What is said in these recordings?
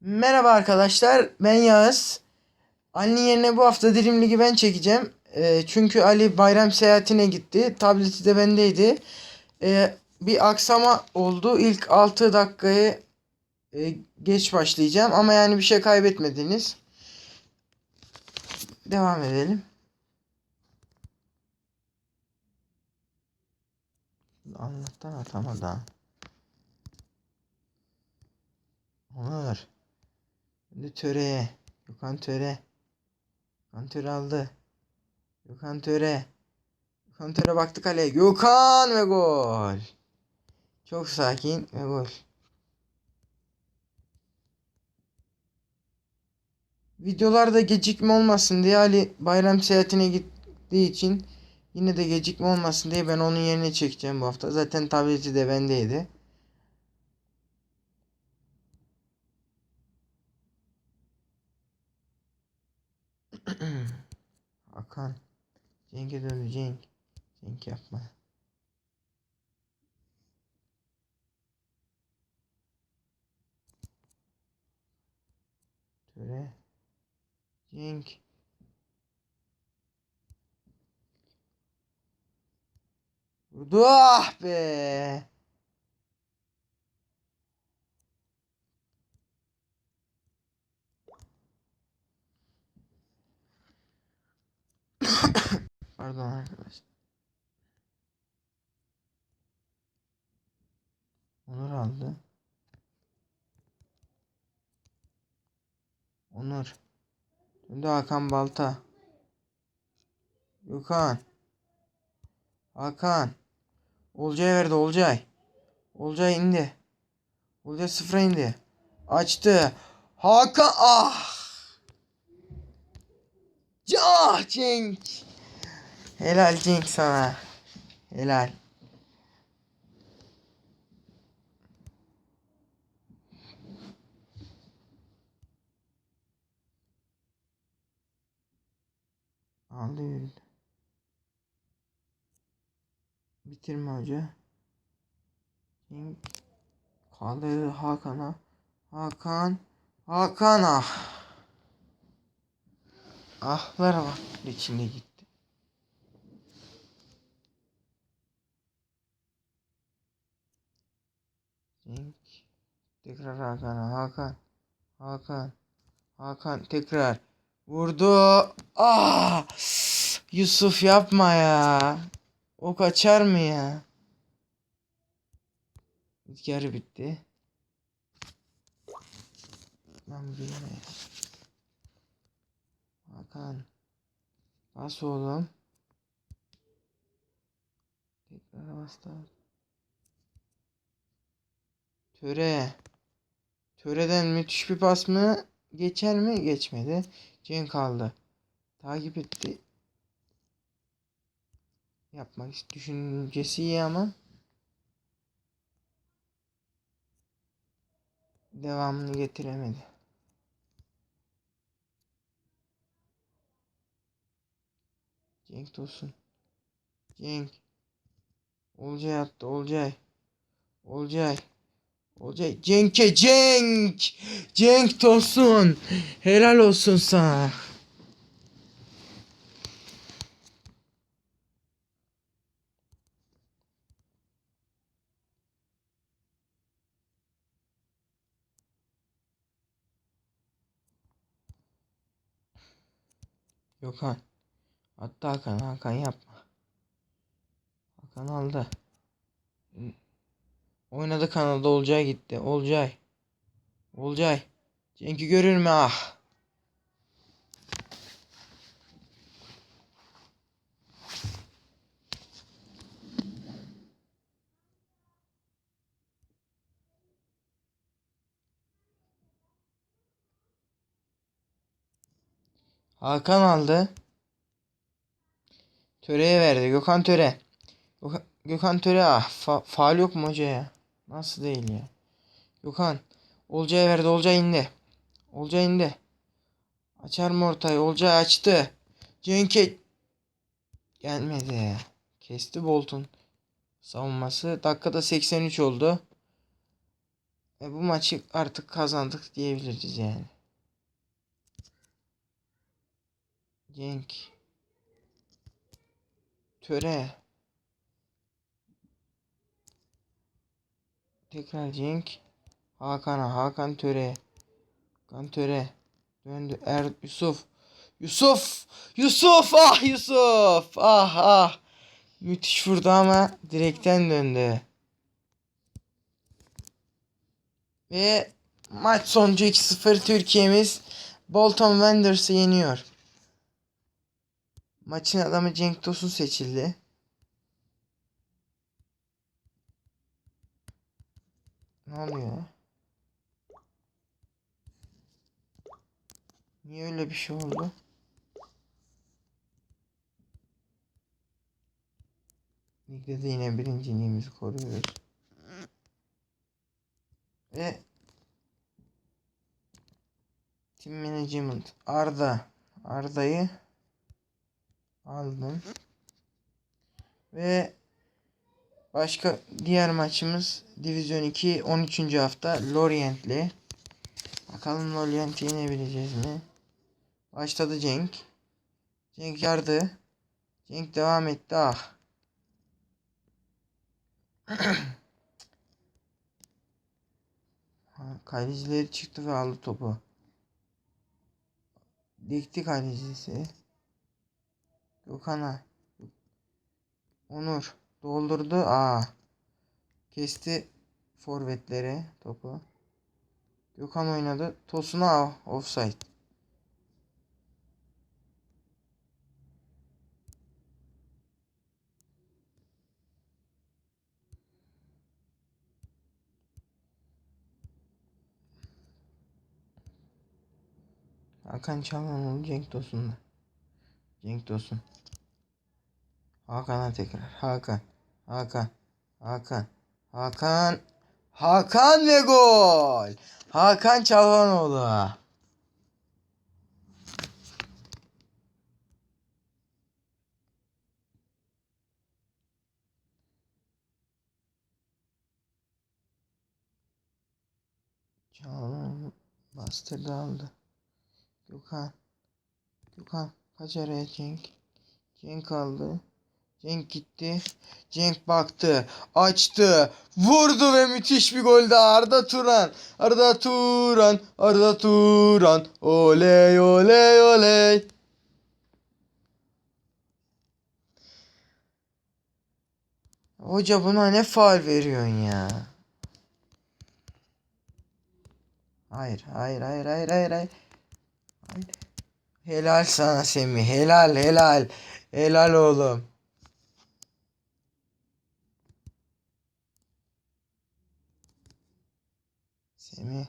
Merhaba arkadaşlar, ben Yağız. Ali'nin yerine bu hafta Dream League'i ben çekeceğim. Ee, çünkü Ali bayram seyahatine gitti. Tableti de bendeydi. Ee, bir aksama oldu. İlk 6 dakikayı e, geç başlayacağım. Ama yani bir şey kaybetmediniz. Devam edelim. Allah'tan atamadı ha. Onur. Şimdi töreye. Gökhan Töre. Gökhan Töre aldı. Gökhan Töre. Gökhan Töre baktı kaleye. Gökhan ve gol. Çok sakin ve gol. Videolarda gecikme olmasın diye Ali bayram seyahatine gittiği için yine de gecikme olmasın diye ben onun yerine çekeceğim bu hafta. Zaten tableti de bendeydi. Hakan. Cenk'e döndü Cenk. Cenk yapma. Töre. Cenk. Vurdu ah be. Pardon arkadaşlar. Onur aldı. Onur. Döndü Hakan Balta. Gökhan. Hakan. Olcay verdi Olcay. Olcay indi. Olcay sıfıra indi. Açtı. Hakan ah. Ah Cenk. Helal Cenk sana. Helal. Aldı. Bitirme hoca. Cenk. Kaldırdı Hakan'a. Hakan. Hakan. Ahlara bak içinde gitti. Cenk. Tekrar Hakan'a. Hakan. Hakan. Hakan tekrar. Vurdu. Ah! Yusuf yapma ya. O kaçar mı ya? Yarı bitti. Lan bilme. Hakan. Bas oğlum. Tekrar bas da. Töre. Töre'den müthiş bir pas mı? Geçer mi? Geçmedi. Cenk aldı. Takip etti. Yapmak düşüncesi iyi ama. Devamını getiremedi. Cenk Tosun. Cenk. Olcay attı. Olcay. Olcay. Olcay. Cenk'e Cenk. Cenk Tosun. Helal olsun sana. Gökhan. Hatta Hakan. Hakan yapma. Hakan aldı. Oynadı kanalda Olcay gitti. Olcay. Olcay. Cenk'i görür mü ah. Hakan aldı. Töre'ye verdi. Gökhan Töre. Gökhan, Töre ah. Fa faal yok mu hoca ya? Nasıl değil ya? Gökhan. Olcay'a verdi. Olcay indi. Olcay indi. Açar mı ortayı? Olcay açtı. Cenk'e gelmedi. Kesti Bolt'un savunması. Dakikada 83 oldu. E, bu maçı artık kazandık diyebiliriz yani. Cenk. Töre. Tekrar Cenk. Hakan'a. Hakan Töre. Hakan Töre. Döndü. Er Yusuf. Yusuf. Yusuf. Ah Yusuf. Ah ah. Müthiş vurdu ama direkten döndü. Ve maç sonucu 2-0 Türkiye'miz Bolton Wanderers'ı yeniyor. Maçın adamı Cenk Tosun seçildi. Ne oluyor? Niye öyle bir şey oldu? Ligde de yine birinciliğimizi koruyoruz. Ve Team Management Arda Arda'yı aldım. Ve başka diğer maçımız Divizyon 2 13. hafta Lorient'le. Bakalım Lorient'i yenebileceğiz mi? Başladı Cenk. Cenk yardı. Cenk devam etti. Ah. Ha, Kalecileri çıktı ve aldı topu. Dikti kalecisi. Gökhan'a. Onur doldurdu. Aa. Kesti forvetlere topu. Gökhan oynadı. Tosun'a offside. Hakan Çalhanoğlu Cenk Tosun'da. Cenk Tosun. Hakan'a tekrar. Hakan. Hakan. Hakan. Hakan. Hakan ve gol. Hakan Çalhanoğlu. Çalhanoğlu bastırdı aldı. Gökhan. Gökhan kaç araya Cenk. Cenk aldı. Cenk gitti. Cenk baktı. Açtı. Vurdu ve müthiş bir gol daha. Arda Turan. Arda Turan. Arda Turan. Oley oley oley. Hoca buna ne faul veriyorsun ya? Hayır, hayır, hayır, hayır, hayır, hayır. Hayır. Helal sana Semih. Helal, helal. Helal oğlum. Semih.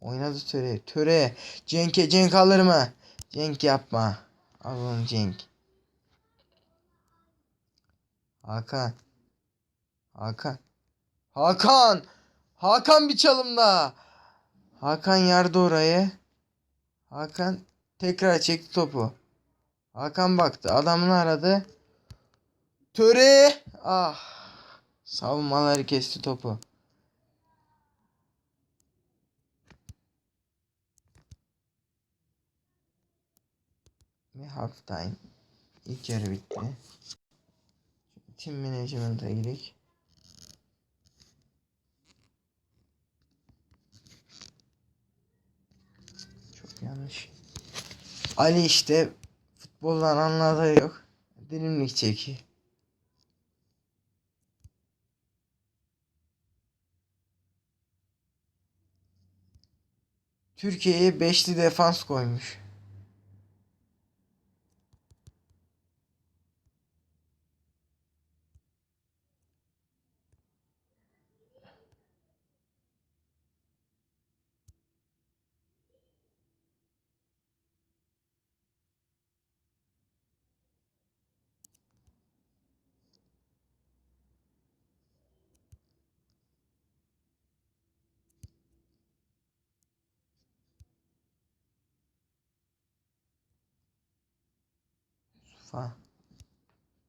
Oynadı töre. Töre. Cenk'e Cenk alır mı? Cenk yapma. Al onu Cenk. Hakan. Hakan. Hakan. Hakan bir çalım daha. Hakan yardı orayı. Hakan tekrar çekti topu. Hakan baktı. Adamını aradı. Töre. Ah. Savunmaları kesti topu. Ve half time. İlk yarı bitti. Team management'a girdik. Çok yanlış. Ali işte futboldan anladığı yok. Dilimlik çeki. Türkiye'ye beşli defans koymuş. Fa.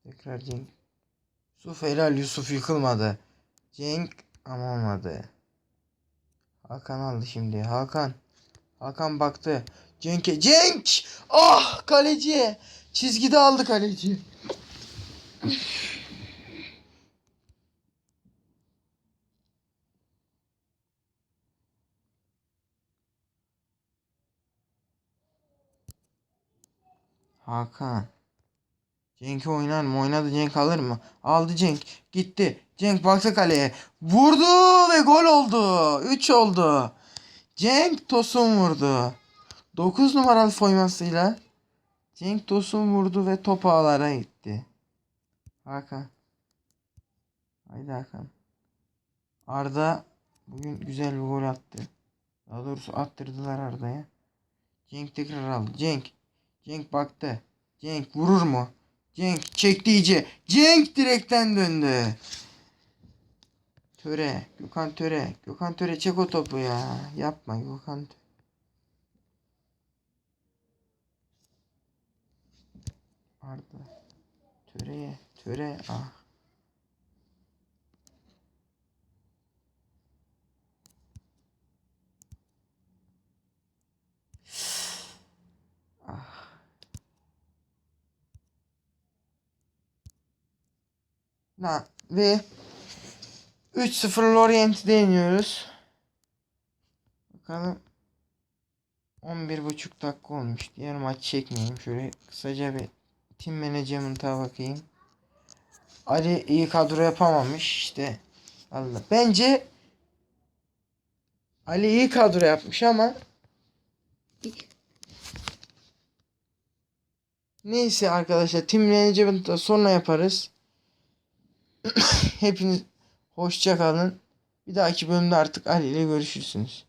Tekrar Cenk. Yusuf helal Yusuf yıkılmadı. Cenk ama olmadı. Hakan aldı şimdi. Hakan. Hakan baktı. Cenk'e. Cenk! Ah kaleci. Çizgide aldı kaleci. Hakan. Cenk oynar mı? Oynadı Cenk alır mı? Aldı Cenk. Gitti. Cenk baktı kaleye. Vurdu ve gol oldu. 3 oldu. Cenk Tosun vurdu. 9 numaralı formasıyla Cenk Tosun vurdu ve top ağlara gitti. Hakan. Haydi Hakan. Arda bugün güzel bir gol attı. Daha doğrusu attırdılar Arda'ya. Cenk tekrar aldı. Cenk. Cenk baktı. Cenk vurur mu? Cenk çekti iyice. Cenk direkten döndü. Töre. Gökhan Töre. Gökhan Töre çek o topu ya. Yapma Gökhan Töre. Arda. Töre'ye. Töre. Ah. Ve 3-0 Lorient'i deniyoruz. Bakalım 11.5 dakika olmuş. Diğer maç çekmeyeyim. Şöyle kısaca bir team management'a bakayım. Ali iyi kadro yapamamış işte. Allah. Bence Ali iyi kadro yapmış ama Neyse arkadaşlar team management'ı sonra yaparız. Hepiniz hoşça kalın. Bir dahaki bölümde artık Ali ile görüşürsünüz.